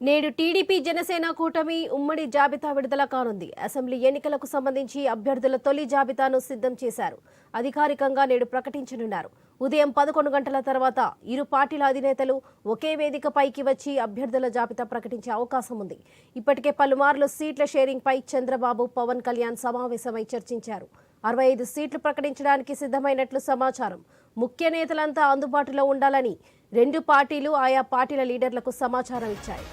నేడు టీడీపీ జనసేన కూటమి ఉమ్మడి జాబితా విడుదల కానుంది. అసెంబ్లీ ఎన్నికలకు సంబంధించి అభ్యర్థుల తొలి జాబితాను సిద్ధం చేశారు. అధికారికంగా నేడు ప్రకటించనున్నారు. ఉదయం పదకొండు గంటల తర్వాత ఇరు పార్టీల అధినేతలు ఒకే వేదికపైకి వచ్చి అభ్యర్థుల జాబితా ప్రకటించే అవకాశం ఉంది. ఇప్పటికే పలుమార్లు సీట్ల షేరింగ్ పై చంద్రబాబు పవన్ కళ్యాణ్ సమావేశమై చర్చించారు. అరవై ఐదు సీట్లు ప్రకటించడానికి సిద్ధమైనట్లు సమాచారం. ముఖ్య నేతలంతా అందుబాటులో ఉండాలని రెండు పార్టీలు ఆయా పార్టీల లీడర్లకు సమాచారం ఇచ్చాయి.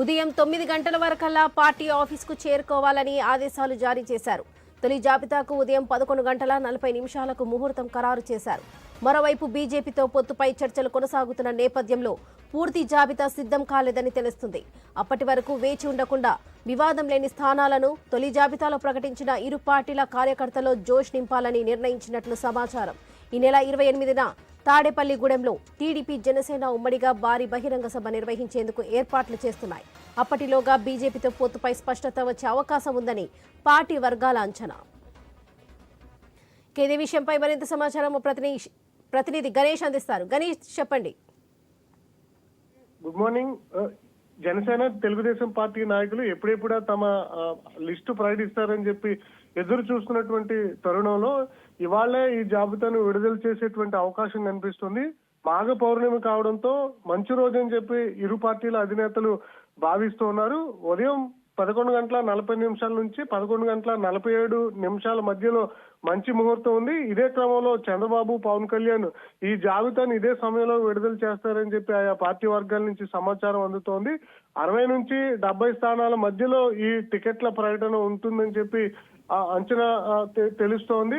ఉదయం తొమ్మిది గంటల వరకల్లా పార్టీ ఆఫీసుకు చేరుకోవాలని ఆదేశాలు జారీ చేశారు. తొలి జాబితాకు ఉదయం పదకొండు గంటల నలభై నిమిషాలకు ముహూర్తం ఖరారు చేశారు. మరోవైపు బీజేపీతో పొత్తుపై చర్చలు కొనసాగుతున్న నేపథ్యంలో పూర్తి జాబితా సిద్ధం కాలేదని తెలుస్తుంది. అప్పటి వరకు వేచి ఉండకుండా వివాదం లేని స్థానాలను తొలి జాబితాలో ప్రకటించిన ఇరు పార్టీల కార్యకర్తలో జోష్ నింపాలని నిర్ణయించినట్లు సమాచారం. ఈ నెల ఇరవై ఎనిమిదిన తాడేపల్లిగూడెంలో టీడీపీ జనసేన ఉమ్మడిగా భారీ బహిరంగ సభ నిర్వహించేందుకు ఏర్పాట్లు చేస్తున్నాయి. అప్పటిలోగా బీజేపీతో పొత్తుపై స్పష్టత వచ్చే అవకాశం ఉందని పార్టీ వర్గాల అంచనా. ఇదే విషయంపై మరింత సమాచారం ప్రతినిధి ప్రతినిధి గణేష్ అందిస్తారు. గణేష్ చెప్పండి. Good morning uh, Janasena Telugu Desam party నాయకులు ఎప్పుడెప్పుడా తమ uh, లిస్టు ప్రకటిస్తారని చెప్పి ఎదురు చూస్తున్నటువంటి తరుణంలో ఇవాళే ఈ జాబితాను విడుదల చేసేటువంటి అవకాశం కనిపిస్తుంది. మాఘ పౌర్ణమి కావడంతో మంచి రోజు అని చెప్పి ఇరు పార్టీల అధినేతలు భావిస్తూ ఉన్నారు. ఉదయం పదకొండు గంటల నలభై నిమిషాల నుంచి పదకొండు గంటల నలభై ఏడు నిమిషాల మధ్యలో మంచి ముహూర్తం ఉంది. ఇదే క్రమంలో చంద్రబాబు పవన్ కళ్యాణ్ ఈ జాబితాను ఇదే సమయంలో విడుదల చేస్తారని చెప్పి ఆయా పార్టీ వర్గాల నుంచి సమాచారం అందుతోంది. అరవై నుంచి డెబ్బై స్థానాల మధ్యలో ఈ టికెట్ల ప్రకటన ఉంటుందని చెప్పి ఆ, అంచనా తె- తెలుస్తోంది.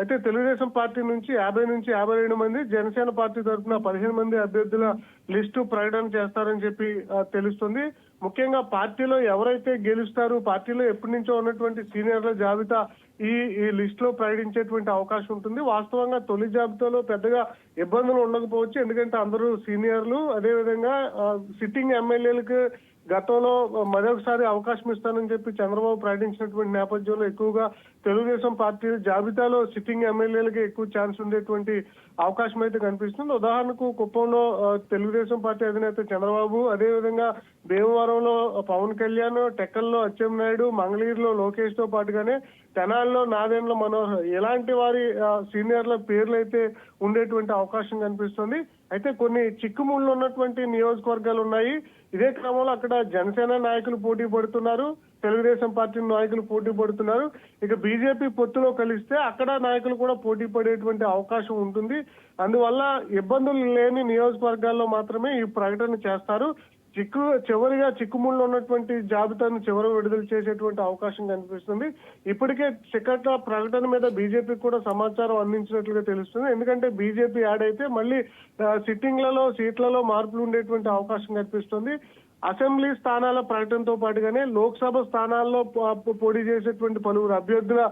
అయితే తెలుగుదేశం పార్టీ నుంచి యాభై నుంచి యాభై రెండు మంది జనసేన పార్టీ తరఫున పదిహేను మంది అభ్యర్థుల లిస్టు ప్రకటన చేస్తారని చెప్పి తెలుస్తుంది. ముఖ్యంగా పార్టీలో ఎవరైతే గెలుస్తారు పార్టీలో ఎప్పటి నుంచో ఉన్నటువంటి సీనియర్ల జాబితా ఈ ఈ లిస్ట్లో ప్రకటించేటువంటి అవకాశం ఉంటుంది. వాస్తవంగా తొలి జాబితాలో పెద్దగా ఇబ్బందులు ఉండకపోవచ్చు. ఎందుకంటే అందరూ సీనియర్లు. అదేవిధంగా సిట్టింగ్ ఎమ్మెల్యేలకు గతంలో మరొకసారి అవకాశం ఇస్తానని చెప్పి చంద్రబాబు ప్రకటించినటువంటి నేపథ్యంలో ఎక్కువగా తెలుగుదేశం పార్టీ జాబితాలో సిట్టింగ్ ఎమ్మెల్యేలకి ఎక్కువ ఛాన్స్ ఉండేటువంటి అవకాశం అయితే కనిపిస్తుంది. ఉదాహరణకు కుప్పంలో తెలుగుదేశం పార్టీ అధినేత చంద్రబాబు అదేవిధంగా భీమవరంలో పవన్ కళ్యాణ్ టెక్కల్లో అచ్చెన్నాయుడు మంగళగిరిలో లోకేష్తో పాటుగానే తెనాల్లో నాదేంలో మనోహర్ ఇలాంటి వారి సీనియర్ల పేర్లు అయితే ఉండేటువంటి అవకాశం కనిపిస్తుంది. అయితే కొన్ని చిక్కుముళ్ళు ఉన్నటువంటి నియోజకవర్గాలు ఉన్నాయి. ఇదే క్రమంలో అక్కడ జనసేన నాయకులు పోటీ పడుతున్నారు. తెలుగుదేశం పార్టీ నాయకులు పోటీ పడుతున్నారు. ఇక బీజేపీ పొత్తులో కలిస్తే అక్కడ నాయకులు కూడా పోటీ పడేటువంటి అవకాశం ఉంటుంది. అందువల్ల ఇబ్బందులు లేని నియోజకవర్గాల్లో మాత్రమే ఈ ప్రకటన చేస్తారు. చిక్కు చివరిగా చిక్కుముళ్ళు ఉన్నటువంటి జాబితాను చివరి విడుదల చేసేటువంటి అవకాశం కనిపిస్తుంది. ఇప్పటికే చిక్కట్ల ప్రకటన మీద బీజేపీకి కూడా సమాచారం అందించినట్లుగా తెలుస్తుంది. ఎందుకంటే బీజేపీ యాడ్ అయితే మళ్ళీ సిట్టింగ్లలో సీట్లలో మార్పులు ఉండేటువంటి అవకాశం కనిపిస్తుంది. అసెంబ్లీ స్థానాల ప్రకటనతో పాటుగానే లోక్సభ స్థానాల్లో పోటీ చేసేటువంటి పలువురు అభ్యర్థుల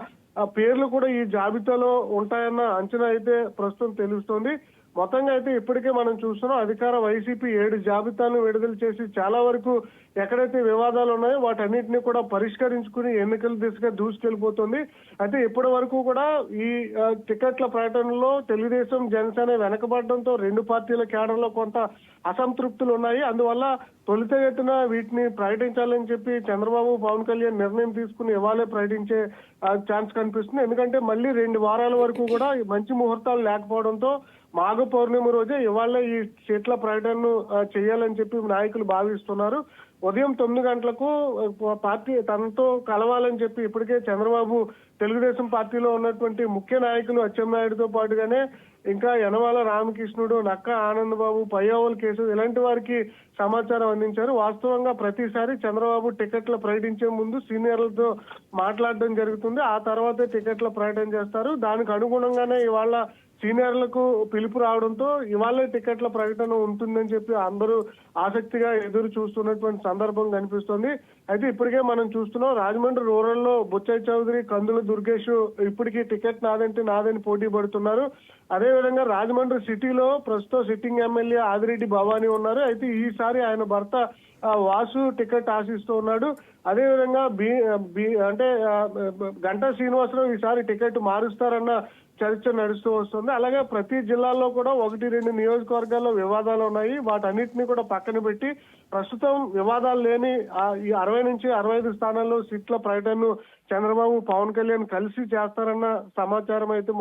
పేర్లు కూడా ఈ జాబితాలో ఉంటాయన్న అంచనా అయితే ప్రస్తుతం తెలుస్తోంది. మొత్తంగా అయితే ఇప్పటికే మనం చూస్తున్నాం అధికార వైసీపీ ఏడు జాబితాను విడుదల చేసి చాలా వరకు ఎక్కడైతే వివాదాలు ఉన్నాయో వాటన్నిటిని కూడా పరిష్కరించుకుని ఎన్నికల దిశగా దూసుకెళ్ళిపోతుంది అయితే ఇప్పటి వరకు కూడా ఈ టికెట్ల ప్రకటనలో తెలుగుదేశం జనసేన వెనకబడడంతో రెండు పార్టీల కేడర్లో కొంత అసంతృప్తులు ఉన్నాయి. అందువల్ల తొలితగతిన వీటిని ప్రకటించాలని చెప్పి చంద్రబాబు పవన్ కళ్యాణ్ నిర్ణయం తీసుకుని ఇవాళే ప్రకటించే ఛాన్స్ కనిపిస్తుంది. ఎందుకంటే మళ్ళీ రెండు వారాల వరకు కూడా మంచి ముహూర్తాలు లేకపోవడంతో మాఘ పౌర్ణమి రోజే ఇవాళ ఈ సీట్ల ప్రకటనను చేయాలని చెప్పి నాయకులు భావిస్తున్నారు. ఉదయం తొమ్మిది గంటలకు పార్టీ తనతో కలవాలని చెప్పి ఇప్పటికే చంద్రబాబు తెలుగుదేశం పార్టీలో ఉన్నటువంటి ముఖ్య నాయకులు అచ్చెన్నాయుడుతో పాటుగానే ఇంకా యనవాల రామకృష్ణుడు నక్క ఆనందబాబు పయ్యావుల కేసు ఇలాంటి వారికి సమాచారం అందించారు. వాస్తవంగా ప్రతిసారి చంద్రబాబు టికెట్లు ప్రకటించే ముందు సీనియర్లతో మాట్లాడడం జరుగుతుంది. ఆ తర్వాతే టికెట్ల ప్రకటన చేస్తారు. దానికి అనుగుణంగానే ఇవాళ సీనియర్లకు పిలుపు రావడంతో ఇవాళ టికెట్ల ప్రకటన ఉంటుందని చెప్పి అందరూ ఆసక్తిగా ఎదురు చూస్తున్నటువంటి సందర్భం కనిపిస్తుంది. అయితే ఇప్పటికే మనం చూస్తున్నాం రాజమండ్రి రూరల్లో బుచ్చయ్య చౌదరి కందుల దుర్గేష్ ఇప్పటికీ టికెట్ నాదంటే నాదని పోటీ పడుతున్నారు. అదే విధంగా రాజమండ్రి సిటీలో ప్రస్తుతం సిట్టింగ్ ఎమ్మెల్యే ఆదిరెడ్డి భవానీ ఉన్నారు. అయితే ఈసారి ఆయన భర్త వాసు టికెట్ ఆశిస్తూ ఉన్నాడు. అదే విధంగా బి అంటే గంటా శ్రీనివాసరావు ఈసారి టికెట్ మారుస్తారన్న చర్చ నడుస్తూ వస్తుంది. అలాగే ప్రతి జిల్లాలో కూడా ఒకటి రెండు నియోజకవర్గాల్లో వివాదాలు ఉన్నాయి. వాటన్నిటిని కూడా పక్కన పెట్టి ప్రస్తుతం వివాదాలు లేని ఆ, ఈ అరవై నుంచి అరవై ఐదు స్థానాల్లో సీట్ల ప్రకటనను చంద్రబాబు పవన్ కళ్యాణ్ కలిసి చేస్తారన్న సమాచారం అయితే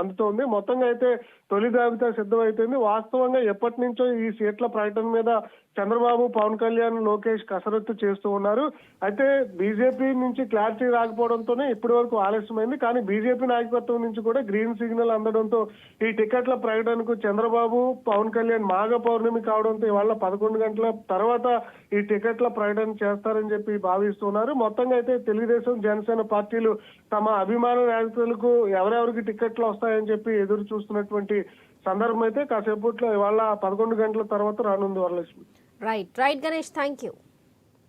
అందుతోంది. మొత్తంగా అయితే తొలి జాబితా సిద్ధమైపోయింది. వాస్తవంగా ఎప్పటి నుంచో ఈ సీట్ల ప్రకటన మీద చంద్రబాబు పవన్ కళ్యాణ్ లోకేష్ కసరత్తు చేస్తూ ఉన్నారు. అయితే బీజేపీ నుంచి క్లారిటీ రాకపోవడంతోనే ఇప్పటి వరకు ఆలస్యమైంది. కానీ బీజేపీ నాయకత్వం నుంచి కూడా గ్రీన్ సిగ్నల్ అందడంతో ఈ టికెట్ల ప్రకటనకు చంద్రబాబు పవన్ కళ్యాణ్ మాఘ పౌర్ణమి కావడంతో ఇవాళ పదకొండు గంటల తర్వాత ఈ టికెట్ల ప్రకటన చేస్తారని చెప్పి భావిస్తున్నారు. మొత్తంగా అయితే తెలుగుదేశం జనసేన పార్టీలు తమ అభిమాన నేతలకు ఎవరెవరికి టికెట్లు వస్తాయని చెప్పి ఎదురు చూస్తున్నటువంటి సందర్భం అయితే కాసేపట్లో ఇవాళ పదకొండు గంటల తర్వాత రానుంది Varalakshmi. Right right Ganesh thank you